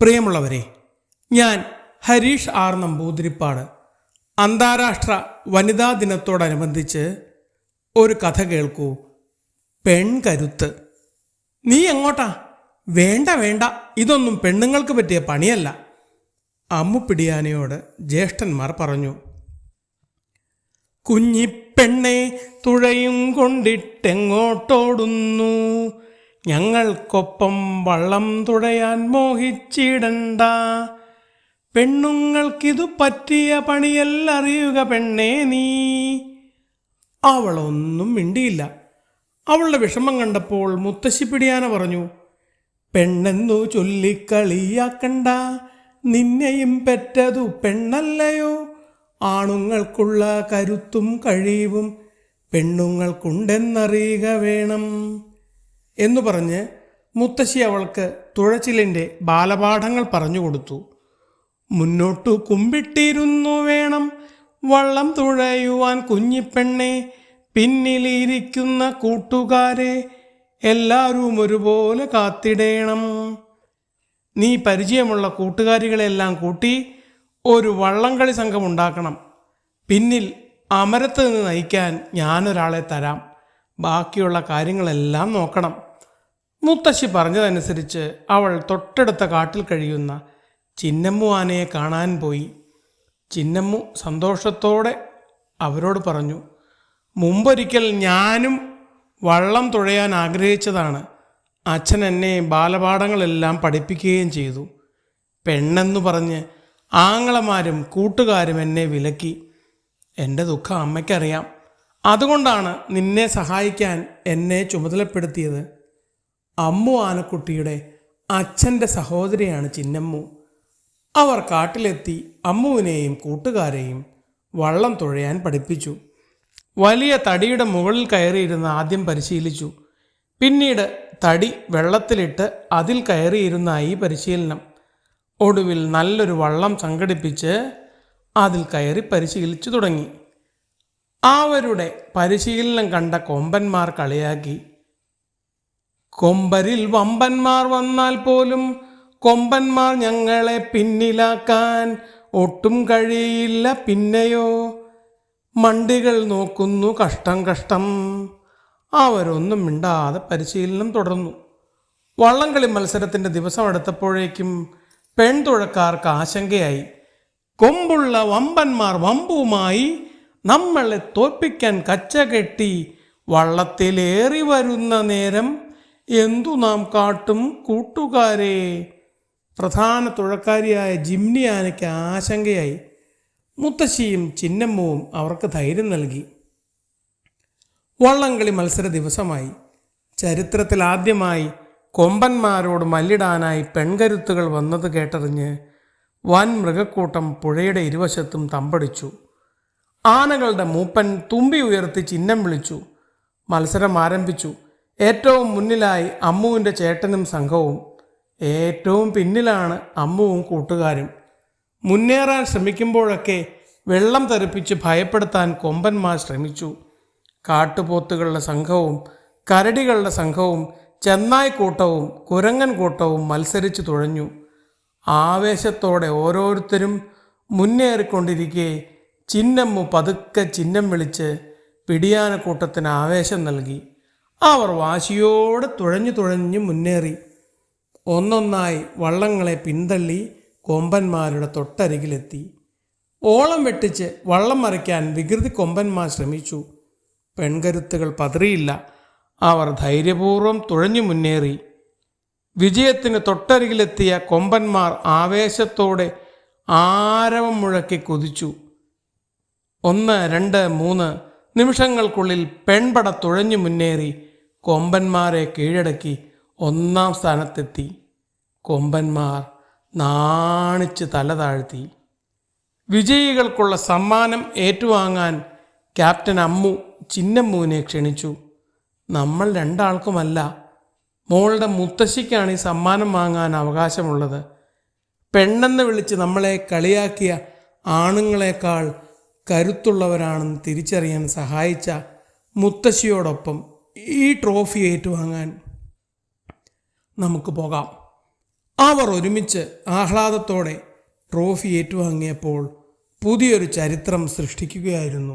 പ്രിയമുള്ളവരെ ഞാൻ ഹരീഷ് ആർ നമ്പൂതിരിപ്പാട് അന്താരാഷ്ട്ര വനിതാ ദിനത്തോടനുബന്ധിച്ച് ഒരു കഥ കേൾക്കൂ. പെൺകരുത്ത്. നീ എങ്ങോട്ടാ? വേണ്ട വേണ്ട. ഇതൊന്നും പെണ്ണുങ്ങൾക്ക് പറ്റിയ പണിയല്ല. അമ്മുപ്പിടിയാനയോട് ജ്യേഷ്ഠന്മാർ പറഞ്ഞു കുഞ്ഞിപ്പെണ്ണെ തുഴയും കൊണ്ടിട്ടെങ്ങോട്ടോടുന്നു? ഞങ്ങൾക്കൊപ്പം വള്ളം തുഴയാൻ മോഹിച്ചിടണ്ട. പെണ്ണുങ്ങൾക്കിതു പറ്റിയ പണിയല്ലറിയുക പെണ്ണേ നീ. അവളൊന്നും മിണ്ടിയില്ല. അവളുടെ വിഷമം കണ്ടപ്പോൾ മുത്തശ്ശി പിടിയാന പറഞ്ഞു പെണ്ണെന്നു ചൊല്ലിക്കളിയാക്കണ്ട. നിന്നെയും പെറ്റതു പെണ്ണല്ലയോ. ആണുങ്ങൾക്കുള്ള കരുത്തും കഴിവും പെണ്ണുങ്ങൾക്കുണ്ടെന്നറിയുക വേണം. എന്നു പറഞ്ഞ് മുത്തശ്ശി അവൾക്ക് തുഴച്ചിലിന്റെ ബാലപാഠങ്ങൾ പറഞ്ഞു കൊടുത്തു. മുന്നോട്ടു കുമ്പിട്ടിരുന്നു വേണം വള്ളം തുഴയുവാൻ കുഞ്ഞിപ്പെണ്ണെ പിന്നിലിരിക്കുന്ന കൂട്ടുകാരെ എല്ലാവരും ഒരുപോലെ കാത്തിടേണം. നീ പരിചയമുള്ള കൂട്ടുകാരികളെല്ലാം കൂട്ടി ഒരു വള്ളംകളി സംഘം ഉണ്ടാക്കണം. പിന്നിൽ അമരത്ത് നിന്ന് നയിക്കാൻ ഞാനൊരാളെ തരാം. ബാക്കിയുള്ള കാര്യങ്ങളെല്ലാം നോക്കണം. മുത്തശ്ശി പറഞ്ഞതനുസരിച്ച് അവൾ തൊട്ടടുത്ത കാട്ടിൽ കഴിയുന്ന ചിന്നമ്മു ആനയെ കാണാൻ പോയി. ചിന്നമ്മു സന്തോഷത്തോടെ അവരോട് പറഞ്ഞു മുമ്പൊരിക്കൽ ഞാനും വള്ളം തുഴയാൻ ആഗ്രഹിച്ചതാണ്. അച്ഛൻ എന്നെ ബാലപാഠങ്ങളെല്ലാം പഠിപ്പിക്കുകയും ചെയ്തു. പെണ്ണെന്നു പറഞ്ഞ് ആങ്ങളമാരും കൂട്ടുകാരും എന്നെ വിലക്കി. എന്റെ ദുഃഖം അമ്മയ്ക്കറിയാം. അതുകൊണ്ടാണ് നിന്നെ സഹായിക്കാൻ എന്നെ ചുമതലപ്പെടുത്തിയത്. അമ്മു ആനക്കുട്ടിയുടെ അച്ഛന്റെ സഹോദരിയാണ് ചിന്നമ്മു. അവർ കാട്ടിലെത്തി അമ്മുവിനെയും കൂട്ടുകാരെയും വള്ളം തുഴയാൻ പഠിപ്പിച്ചു. വലിയ തടിയുടെ മുകളിൽ കയറിയിരുന്ന് ആദ്യം പരിശീലിച്ചു. പിന്നീട് തടി വെള്ളത്തിലിട്ട് അതിൽ കയറിയിരുന്നായി പരിശീലനം. ഒടുവിൽ നല്ലൊരു വള്ളം സംഘടിപ്പിച്ച് അതിൽ കയറി പരിശീലിച്ചു തുടങ്ങി. അവരുടെ പരിശീലനം കണ്ട കൊമ്പന്മാർ കളിയാക്കി. കൊമ്പരിൽ വമ്പന്മാർ വന്നാൽ പോലും കൊമ്പന്മാർ ഞങ്ങളെ പിന്നിലാക്കാൻ ഒട്ടും കഴിയില്ല പിന്നെയോ. മണ്ടികൾ നോക്കുന്നു കഷ്ടം കഷ്ടം. അവരൊന്നും മിണ്ടാതെ പരിശീലനം തുടർന്നു. വള്ളംകളി മത്സരത്തിന്റെ ദിവസം അടുത്തപ്പോഴേക്കും പെൺതുഴക്കാർക്ക് ആശങ്കയായി. കൊമ്പുള്ള വമ്പന്മാർ വമ്പുമായി നമ്മളെ തോൽപ്പിക്കാൻ കച്ച കെട്ടി വള്ളത്തിലേറി വരുന്ന നേരം എന്തു നാം കാട്ടും കൂട്ടുകാരെ? പ്രധാന തുഴക്കാരിയായ ജിംനി ആനയ്ക്ക് ആശങ്കയായി. മുത്തശ്ശിയും ചിന്നമ്മവും അവർക്ക് ധൈര്യം നൽകി. വള്ളംകളി മത്സര ദിവസമായി. ചരിത്രത്തിൽ ആദ്യമായി കൊമ്പന്മാരോട് മല്ലിടാനായി പെൺകരുത്തുകൾ വന്നത് കേട്ടറിഞ്ഞ് വൻ മൃഗക്കൂട്ടം പുഴയുടെ ഇരുവശത്തും തമ്പടിച്ചു. ആനകളുടെ മൂപ്പൻ തുമ്പി ഉയർത്തി ചിഹ്നം വിളിച്ചു. മത്സരം ആരംഭിച്ചു. ഏറ്റവും മുന്നിലായി അമ്മുവിന്റെ ചേട്ടനും സംഘവും. ഏറ്റവും പിന്നിലാണ് അമ്മുവും കൂട്ടുകാരും. മുന്നേറാൻ ശ്രമിക്കുമ്പോഴൊക്കെ വെള്ളം തെറിപ്പിച്ച് ഭയപ്പെടുത്താൻ കൊമ്പന്മാർ ശ്രമിച്ചു. കാട്ടുപോത്തുകളുടെ സംഘവും കരടികളുടെ സംഘവും ചെന്നായ്ക്കൂട്ടവും കുരങ്ങൻ കൂട്ടവും മത്സരിച്ചു തുഴഞ്ഞു. ആവേശത്തോടെ ഓരോരുത്തരും മുന്നേറിക്കൊണ്ടിരിക്കെ ചിന്നമ്മു പതുക്കെ ചിഹ്നം വിളിച്ച് പിടിയാനക്കൂട്ടത്തിന് ആവേശം നൽകി. അവർ വാശിയോടെ തുഴഞ്ഞു തുഴഞ്ഞു മുന്നേറി. ഒന്നൊന്നായി വള്ളങ്ങളെ പിന്തള്ളി കൊമ്പന്മാരുടെ തൊട്ടരികിലെത്തി. ഓളം വെട്ടിച്ച് വള്ളം മറിക്കാൻ വികൃതി കൊമ്പന്മാർ ശ്രമിച്ചു. പെൺകരുത്തുകൾ പതറിയില്ല. അവർ ധൈര്യപൂർവം തുഴഞ്ഞു മുന്നേറി. വിജയത്തിന് തൊട്ടരികിലെത്തിയ കൊമ്പന്മാർ ആവേശത്തോടെ ആരവം മുഴക്കി കുതിച്ചു. ഒന്ന് രണ്ട് മൂന്ന് നിമിഷങ്ങൾക്കുള്ളിൽ പെൺപട തുഴഞ്ഞു മുന്നേറി കൊമ്പന്മാരെ കീഴടക്കി ഒന്നാം സ്ഥാനത്തെത്തി. കൊമ്പന്മാർ നാണിച്ച് തല താഴ്ത്തി. വിജയികൾക്കുള്ള സമ്മാനം ഏറ്റുവാങ്ങാൻ ക്യാപ്റ്റൻ അമ്മു ചിന്നമ്മുവിനെ ക്ഷണിച്ചു. നമ്മൾ രണ്ടാൾക്കുമല്ല മോളുടെ മുത്തശ്ശിക്കാണ് ഈ സമ്മാനം വാങ്ങാൻ അവകാശമുള്ളത്. പെണ്ണെന്ന് വിളിച്ച് നമ്മളെ കളിയാക്കിയ ആണുങ്ങളെക്കാൾ കരുത്തുള്ളവരാണെന്ന് തിരിച്ചറിയാൻ സഹായിച്ച മുത്തശ്ശിയോടൊപ്പം ഈ ട്രോഫി ഏറ്റുവാങ്ങാൻ നമുക്ക് പോകാം. അവർ ഒരുമിച്ച് ആഹ്ലാദത്തോടെ ട്രോഫി ഏറ്റുവാങ്ങിയപ്പോൾ പുതിയൊരു ചരിത്രം സൃഷ്ടിക്കുകയായിരുന്നു.